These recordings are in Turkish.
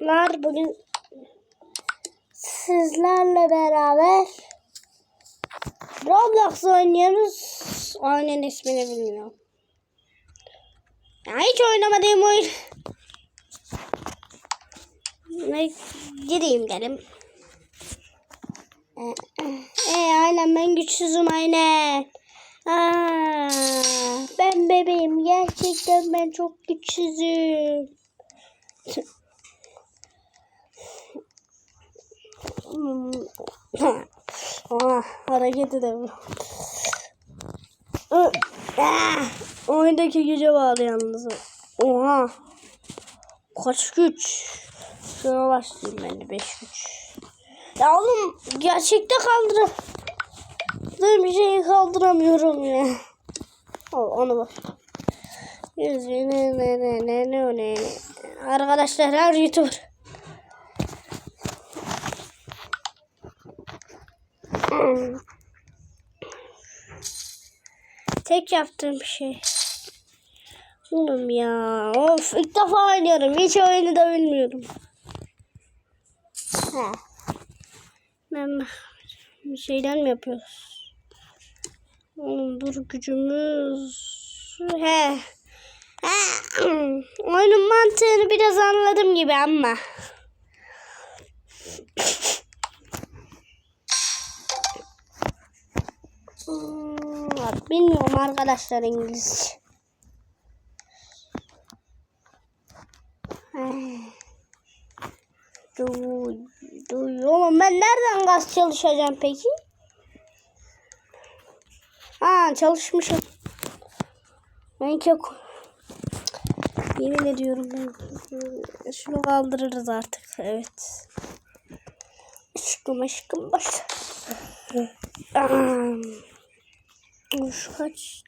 arkadaşlar bugün sizlerle beraber Roblox oynuyoruz. Oyunun ismini bilmiyorum. Ya hiç oynamadığım oyun. Ne gireyim dedim. Ee, e, aynen ben güçsüzüm aynen. Aa, ben bebeğim gerçekten ben çok güçsüzüm. Aa, hareket edemiyorum. Ah, Oyundaki güce bağlı yalnız. Oha. Kaç güç? Şuna başlayayım ben de 5 güç. Ya oğlum gerçekte kaldır. Ben bir şeyi kaldıramıyorum ya. Al onu bak. Arkadaşlar her YouTuber. Tek yaptığım şey. Oğlum ya. Of ilk defa oynuyorum. Hiç oyunu da bilmiyorum. Ha. Ben bir şeyden mi yapıyoruz? Oğlum dur gücümüz. He. He. Oyunun mantığını biraz anladım gibi ama. Hmm, Bilmiyorum arkadaşlar İngilizce. Ay. Duy, duy. Oğlum ben nereden gaz çalışacağım peki? Ha çalışmışım. Ben çok yemin ediyorum ben şunu kaldırırız artık. Evet. Aşkım aşkım baş. Şu kaç?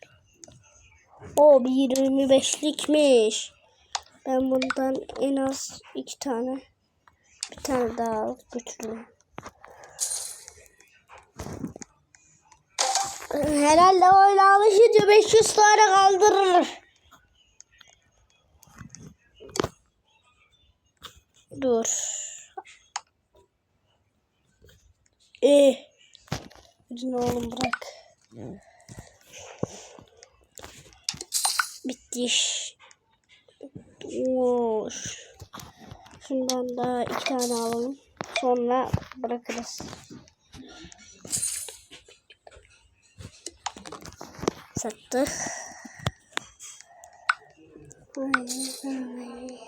O bir 25'likmiş. Ben bundan en az iki tane bir tane daha alıp götürürüm. Herhalde öyle alışınca 500 tane kaldırır. Dur. Eh. Gidin oğlum bırak. Bitti iş. Oo, ş- Şundan da iki tane alalım. Sonra bırakırız. Sattık. Ay, ay.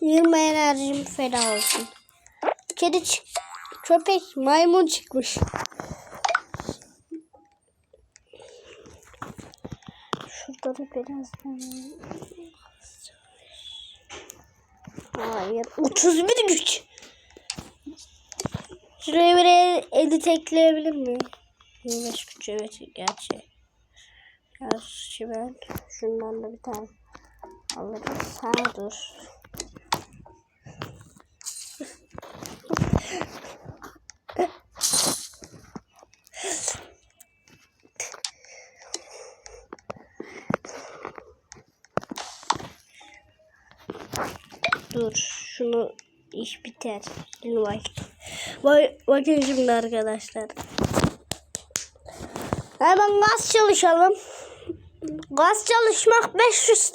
Yirmi enerjim feda olsun. Kedi köpek maymun çıkmış. Şurada da biraz Hayır. 31 güç. Şuraya bir el, eli tekleyebilir miyim? 25 güç evet gerçi. Gerçi ben şundan da bir tane. Ha dur. Dur şunu iş biter. Bak bakın şimdi arkadaşlar. Hemen gaz çalışalım. Gaz çalışmak 500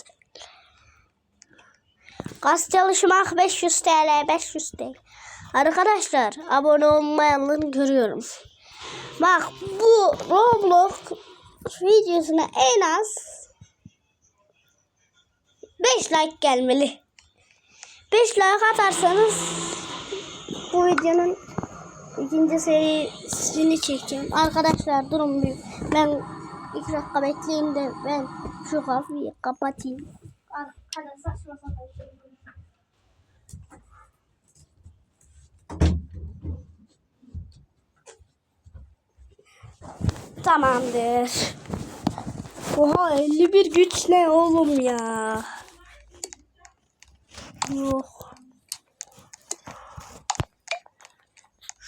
Gaz çalışmak 500 TL 500 TL. Arkadaşlar abone olmayanları görüyorum. Bak bu Roblox videosuna en az 5 like gelmeli. 5 like atarsanız bu videonun ikinci serisini çekeceğim. Arkadaşlar durun bir ben 2 dakika bekleyin de ben şu kafayı kapatayım. Arkadaşlar saçma sapan. Tamamdır. Oha 51 güç ne oğlum ya. Yok.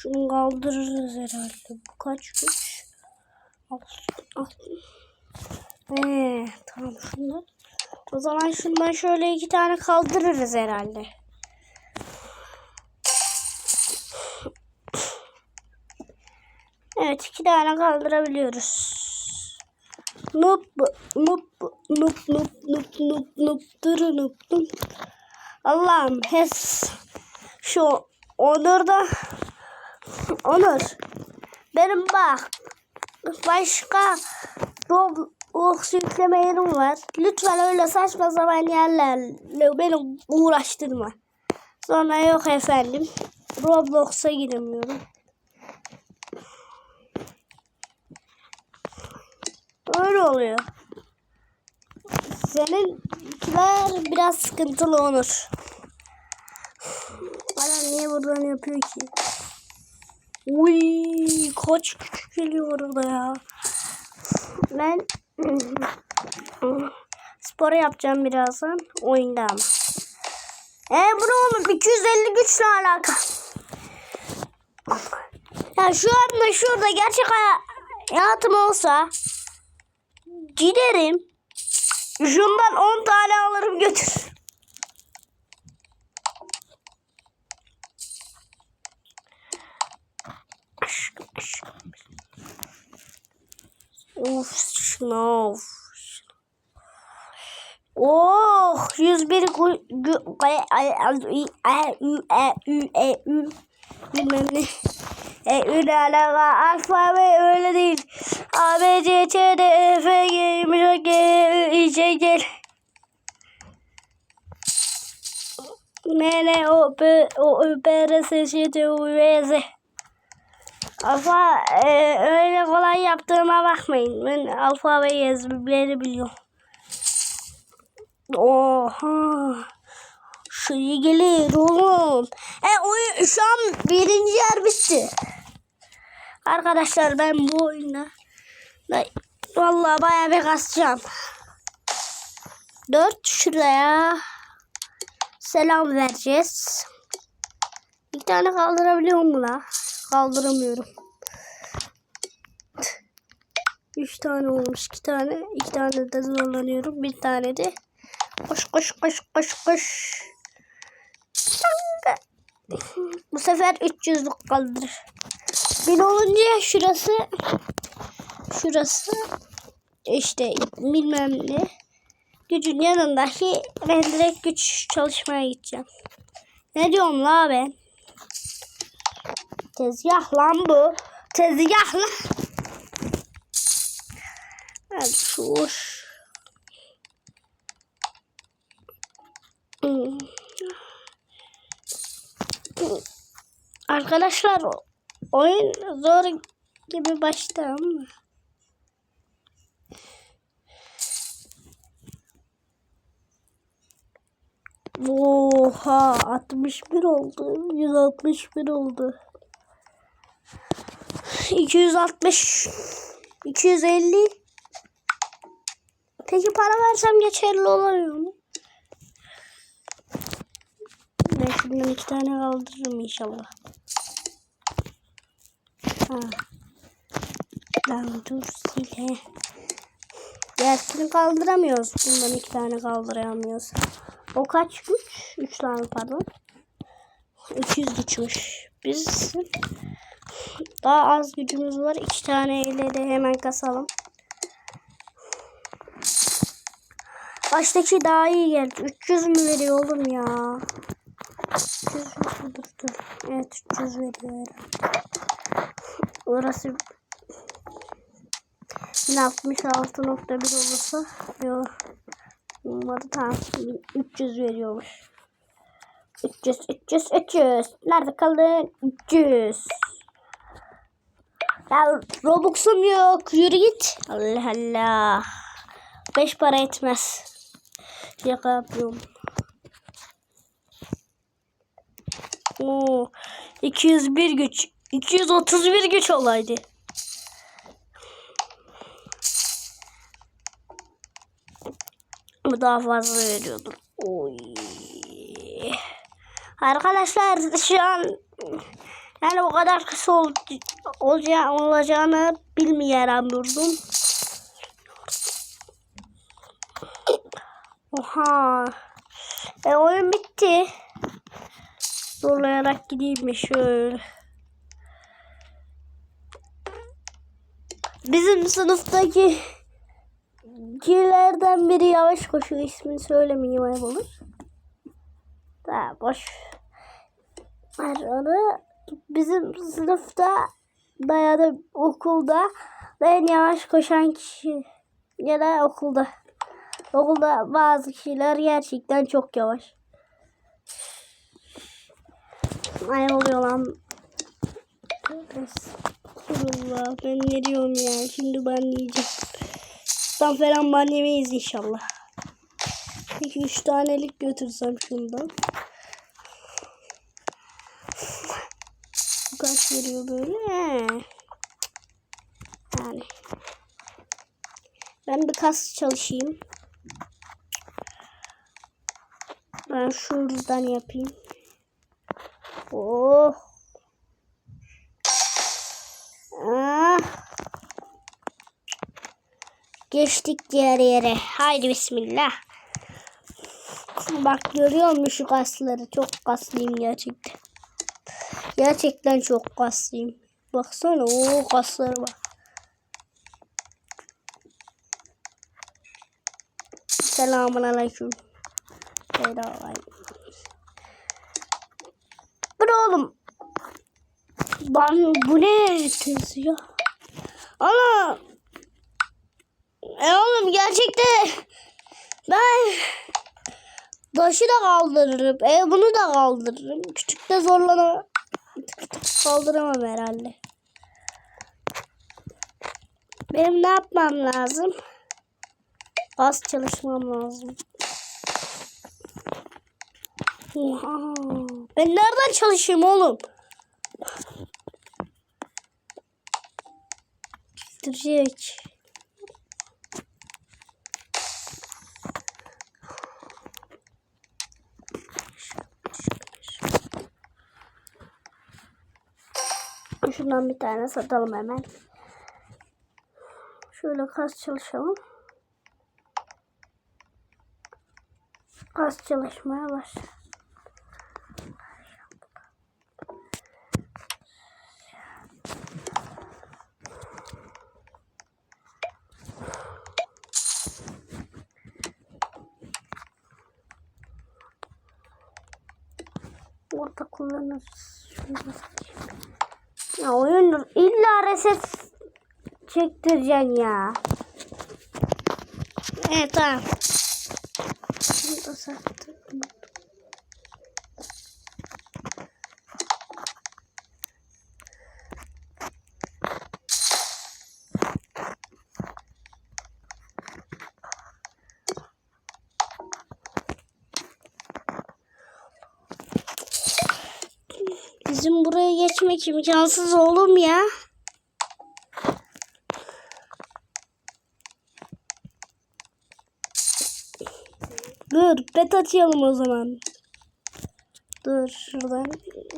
Şunu kaldırırız herhalde. Bu kaç güç? Al, al. Ee, tamam şunu. O zaman şundan şöyle iki tane kaldırırız herhalde. Evet iki tane kaldırabiliyoruz. Nup nup nup nup nup nup nup dırı nup nup. Allah'ım hes şu Onur da Onur benim bak başka Roblox yükleme yerim var. Lütfen öyle saçma sapan yerlerle beni uğraştırma. Sonra yok efendim. Roblox'a giremiyorum. Öyle oluyor. Seninkiler biraz sıkıntılı olur. Adam niye buradan yapıyor ki? Uy, kaç küçük geliyor orada ya. Ben spor yapacağım birazdan oyunda. E bu ne oğlum 250 güçle alaka. Ya şu anda şurada gerçek haya- hayatım olsa giderim. Şundan 10 tane alırım götür. Of şınav. Oh 101 gu- gu- ay- ay- ay- ay- ü- e- ü- e- ü. bilmem ne. E, ü ne alaka alfabe öyle değil. A, B, C, C, D, E, F, G, Y, G, İ, J, K. N, N, O, P, O, P, R, S, Ş, T, U, V, Z. Alfa e, öyle kolay yaptığıma bakmayın. Ben alfabeyi ezberleri biliyorum. Oha. Şu iyi gelir oğlum. E oyun şu an birinci yer bitti. Arkadaşlar ben bu oyunda da, vallahi bayağı bir kasacağım. Dört şuraya selam vereceğiz. Bir tane kaldırabiliyor mu la? Kaldıramıyorum. Üç tane olmuş. iki tane. iki tane de zorlanıyorum. Bir tane de. Koş koş koş koş koş. Bu sefer 300'lük kaldır. Bin olunca şurası şurası işte bilmem ne gücün yanındaki ben direkt güç çalışmaya gideceğim. Ne diyorum la ben? Tezgah lan bu. Tezgah lan. Şuş. Hmm. Arkadaşlar oyun zor gibi başta ama. Oha 61 oldu. 161 oldu. 260 250 Peki para versem geçerli oluyor mu? Ben şundan iki tane kaldırırım inşallah. Ha. Lan dur sile. Diğerini kaldıramıyoruz. Bundan iki tane kaldıramıyoruz. O kaç güç? Üç tane pardon. 200 güçmüş. Biz daha az gücümüz var. İki tane ile de hemen kasalım. Baştaki daha iyi geldi. 300 mü veriyor oğlum ya? 300 mü? Dur dur. Evet 300 veriyor. Orası 66.1 olursa yok. Olmadı tamam. 300 veriyormuş. 300 300 300. Nerede kaldın? 300. Ya Robux'um yok. Yürü git. Allah Allah. 5 para etmez. Şaka yapıyorum. Oo, 201 güç. 231 güç olaydı. Bu daha fazla veriyordur. Oy. Arkadaşlar şu an Yani o kadar kısa ol, olacağı, olacağını bilmeyen durdum. Oha. E oyun bitti. Zorlayarak gideyim mi şöyle. Bizim sınıftaki kilerden biri yavaş koşuyor. İsmini söylemeyeyim ayıp olur. Daha boş. Ver onu. Bizim sınıfta ya da okulda en yavaş koşan kişi ya da okulda. Okulda bazı kişiler gerçekten çok yavaş. Ay oluyor lan. Allah ben ne diyorum ya. Şimdi ben yiyeceğim. Tam falan ben yemeyiz inşallah. Peki üç tanelik götürsem şundan. Veriyor böyle? Yani. Ben bir kas çalışayım. Ben şuradan yapayım. Oh. Ah. Geçtik diğer yere. Haydi bismillah. Bak görüyor musun şu kasları? Çok kaslıyım gerçekten. Gerçekten çok kaslıyım. Baksana o kasları bak. Selamun aleyküm. Selamünaleyküm. Bu oğlum? Ben bu ne tezi ya? Ana. E oğlum gerçekten ben başı da kaldırırım. E bunu da kaldırırım. Küçük de zorlana kaldıramam herhalde. Benim ne yapmam lazım? Az çalışmam lazım. Ben nereden çalışayım oğlum? Bitirecek. Şundan bir tane satalım hemen. Şöyle kas çalışalım. Kas çalışmaya başla. Orada kullanırız. Şunu. Ya oyun illa reset çektireceksin ya. Evet tamam. Bunu da sattım. Bizim geçmek imkansız oğlum ya. Dur pet açalım o zaman. Dur şuradan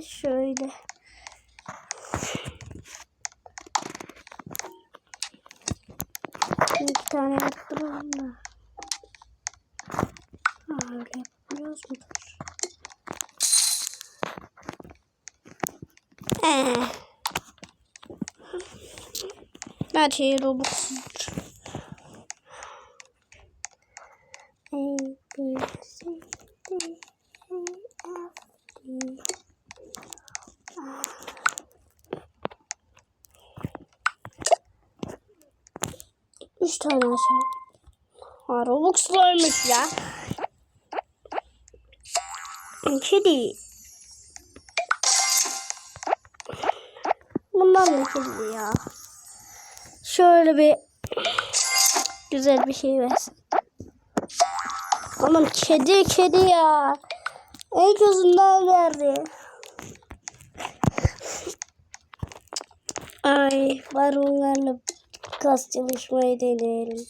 şöyle. İki tane yaptıralım da. Öyle yapıyoruz mu? Ee. Her şey Robux. Üç tane açalım. Ha, Robux'la ölmüş ya. Kedi. Bundan da kedi ya. Şöyle bir güzel bir şey versin. Aman kedi kedi ya. En közünden verdi. Ay var onlarla kas çalışmayı deneyelim.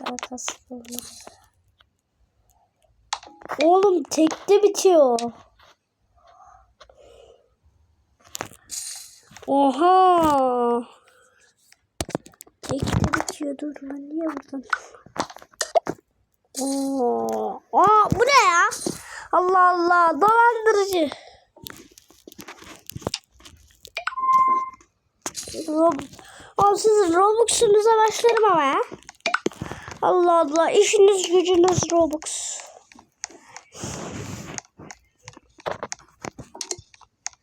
Daha kas olmaz. Oğlum tekte bitiyor. Oha. Bekle bitiyor dur lan niye buradan? Oo. Aa, bu ne ya? Allah Allah dolandırıcı. Rob Oğlum siz Robux'unuza başlarım ama ya. Allah Allah işiniz gücünüz Robux.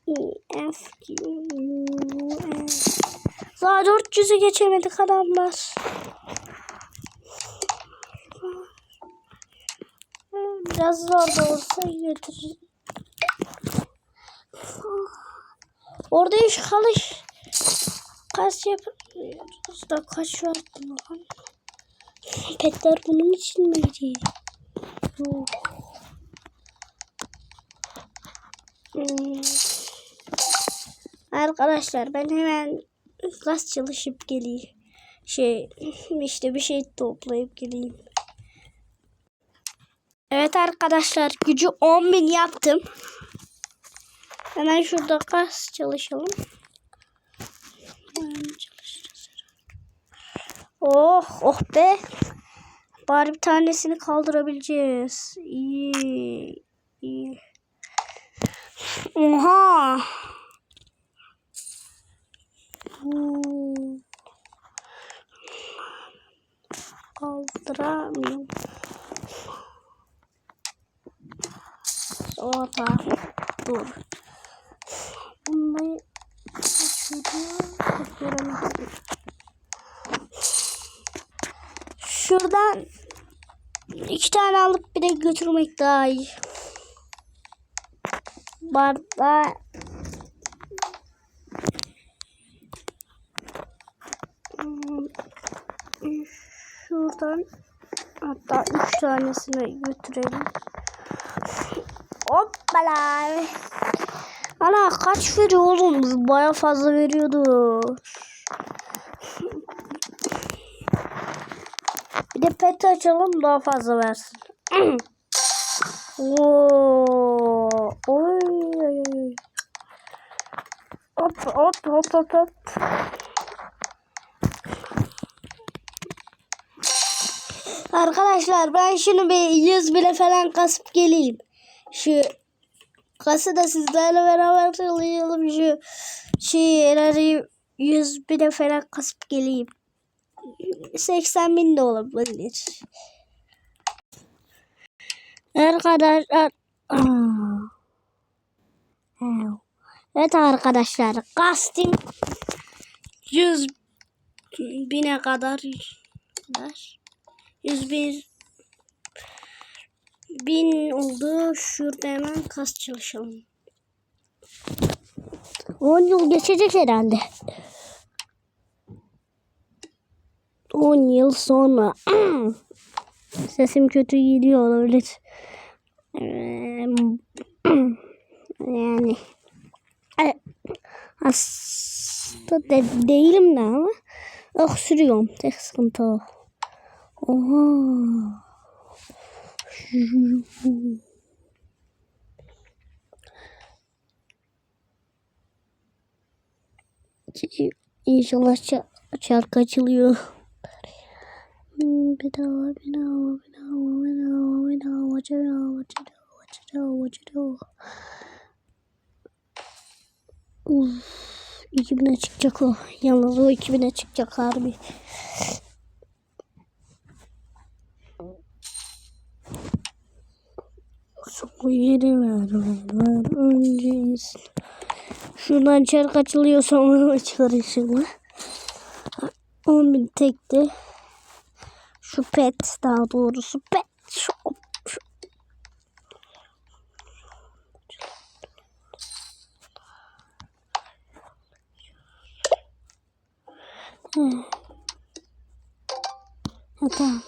E, F, Q, U, S. Daha 400'ü geçemedik adamlar. Biraz zor da olsa götürür. Orada iş kalış. Kaç yapıyoruz da kaç var lan? Petler bunun için miydi? Yok. Hmm. Arkadaşlar ben hemen gaz çalışıp geleyim. Şey işte bir şey toplayıp geleyim. Evet arkadaşlar gücü 10.000 yaptım. Hemen şurada gaz çalışalım. Oh oh be. Bari bir tanesini kaldırabileceğiz. İyi. iyi. Oha. Kaldıramıyorum. Orada. Dur. Bunları açılıyor. Şuradan iki tane alıp bir de götürmek daha iyi. Barda şuradan hatta üç tanesini götürelim. Hoppala. Ana kaç veriyor oğlum? Baya fazla veriyordu. Bir de pet açalım daha fazla versin. Oo. Oy, oy, oy. Hop hop hop hop hop. Arkadaşlar ben şunu bir 100 bile falan kasıp geleyim. Şu kası da sizlerle beraber çalışalım. Şu şeyleri 100 bile falan kasıp geleyim. 80 bin de olabilir. Arkadaşlar Evet arkadaşlar casting 100 bine kadar 101 bin oldu. Şurada hemen kas çalışalım. 10 yıl geçecek herhalde. 10 yıl sonra. Sesim kötü gidiyor olabilir. Yani hasta de değilim de ama öksürüyorum. Tek sıkıntı o. Oha. İnşallah şarkı açılıyor. Bedava, bedava, bedava, bedava, bedava, bedava, bedava, bedava. Uf, 2000'e çıkacak o. Yalnız o 2000'e çıkacak harbi. Şu yeri ver, ver, ver. Önce Şuradan çark açılıyor sonra açılır inşallah. 10 bin tekti. Şu pet daha doğrusu pet. Şu. Hmm. Tamam.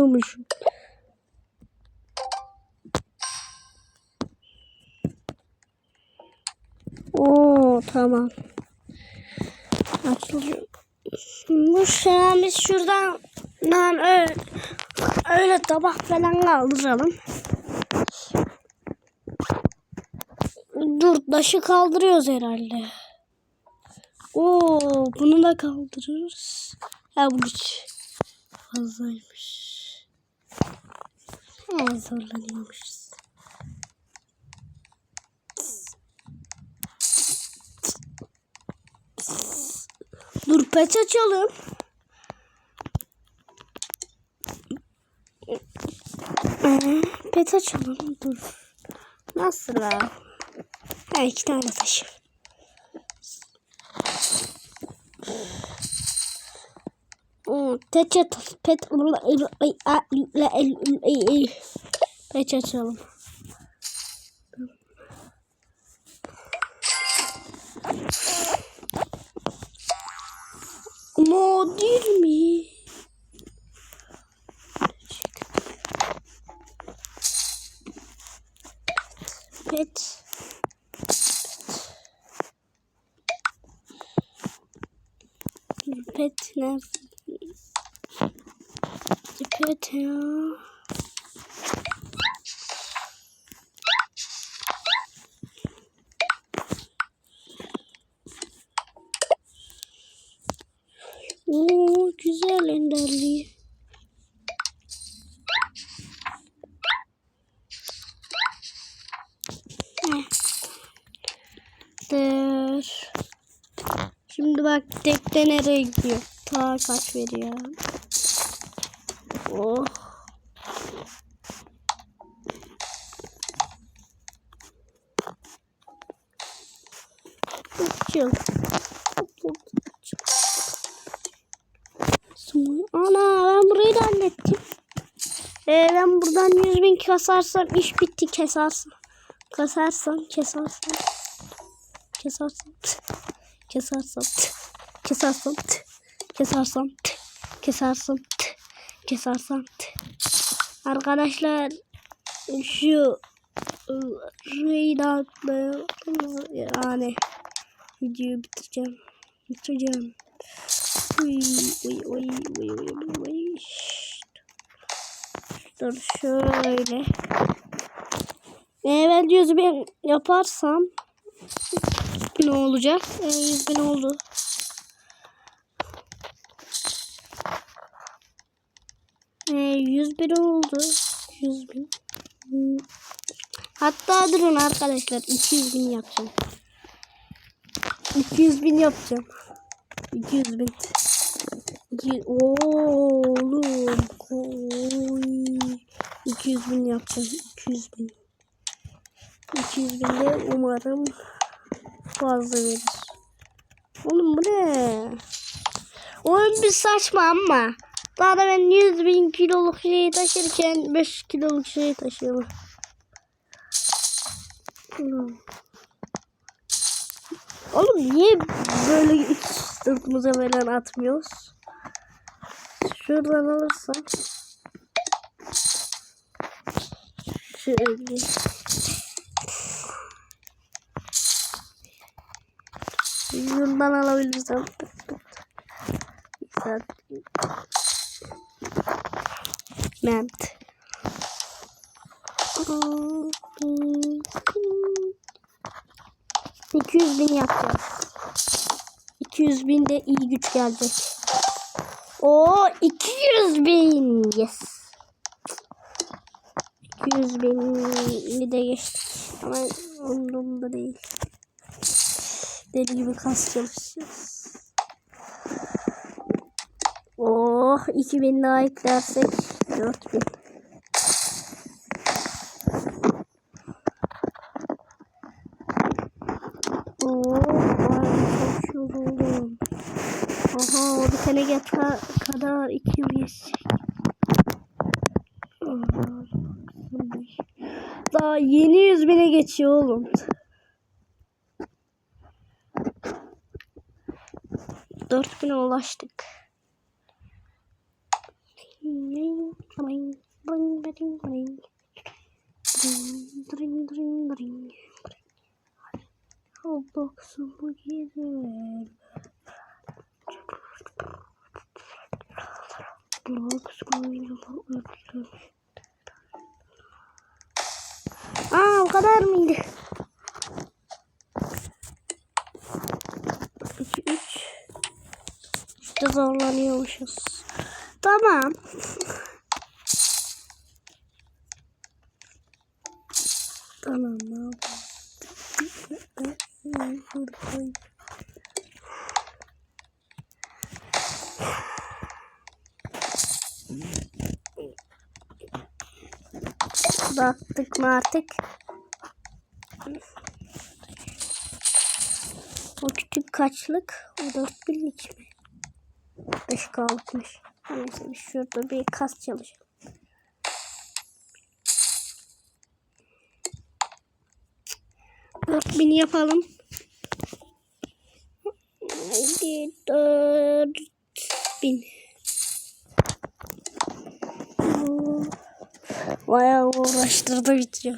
Giriyormuşum? Oo tamam. Açılıyor. Bu şöyle biz şuradan lan öyle, öyle tabak falan kaldıralım. Dur taşı kaldırıyoruz herhalde. Oo bunu da kaldırırız. Ha bu hiç fazlaymış. Ha zorlanıyormuşuz. Dur pet açalım. Pet açalım dur. Nasıl la? Ha iki tane taşı. Teçe pet pet açalım. Nadir mi? Pet. Dur, Pet nerede? Pet ya. Oo güzel enderli. Dur. Şimdi bak tekte nereye gidiyor? Ta kaç veriyor? Oh. Uçuyor. Ana ben burayı da hallettim. Ee, ben buradan 100 bin kasarsam iş bitti kesarsam. Kasarsam kesarsam. Kesarsam. Kesarsam. Kesarsam. Kesarsam. Kesarsam. Kesarsam. Arkadaşlar şu Reyna yani videoyu bitireceğim. Bitireceğim. Uy, uy, uy, uy, uy, uy. Dur şöyle. Evet 100 bin yaparsam ne olacak? Ee, 100 bin oldu. Ee, 100 bin oldu. 100 bin. Hatta durun arkadaşlar 200 bin yapacağım. 200 bin yapacağım. 200 bin. Oğlum. Oy. 200 bin yapacağım. 200 bin. 200 bin de umarım fazla verir. Oğlum bu ne? Oyun bir saçma ama. Daha da ben 100 bin kiloluk şeyi taşırken 5 kiloluk şeyi taşıyorum. Hmm. Oğlum niye böyle hiç sırtımıza falan atmıyoruz? Şuradan alırsam. Şöyle. Şuradan alabilirsem. Güzel. Ment. İki yüz bin yapacağız. 200 bin de iyi güç gelecek. O 200 bin. Yes. 200 bini de geçtik. Ama umurumda değil. Deli gibi kas çalışacağız. Oh 2000 daha eklersek 4000. Oo, ay çok yoruldum. Aha o tane yatağa kadar iki yıl geçecek. Aha, Daha yeni yüz bine geçiyor oğlum. Dört bine ulaştık. Ne? Bring, bring, bring. Bring, bring, bring, bring. Roblox'umu gidelim. Roblox oyunu Aa o kadar mıydı? 2 3 İşte zorlanıyormuşuz. Tamam. Tamam yapalım? Baktık mı artık? O küçük kaçlık? O dört birlik mi? Beş kalıkmış. Neyse şurada bir kas çalışalım. Bin yapalım. Haydi dört bin. Bayağı uğraştırdı video.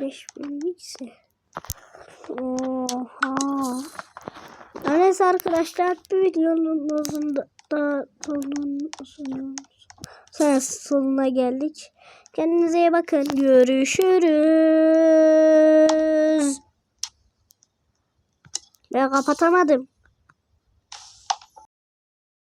15 bin ise. Oha. Neyse arkadaşlar bir videonun uzunluğunda uzun, sonuna geldik. Kendinize iyi bakın. Görüşürüz. Ben kapatamadım.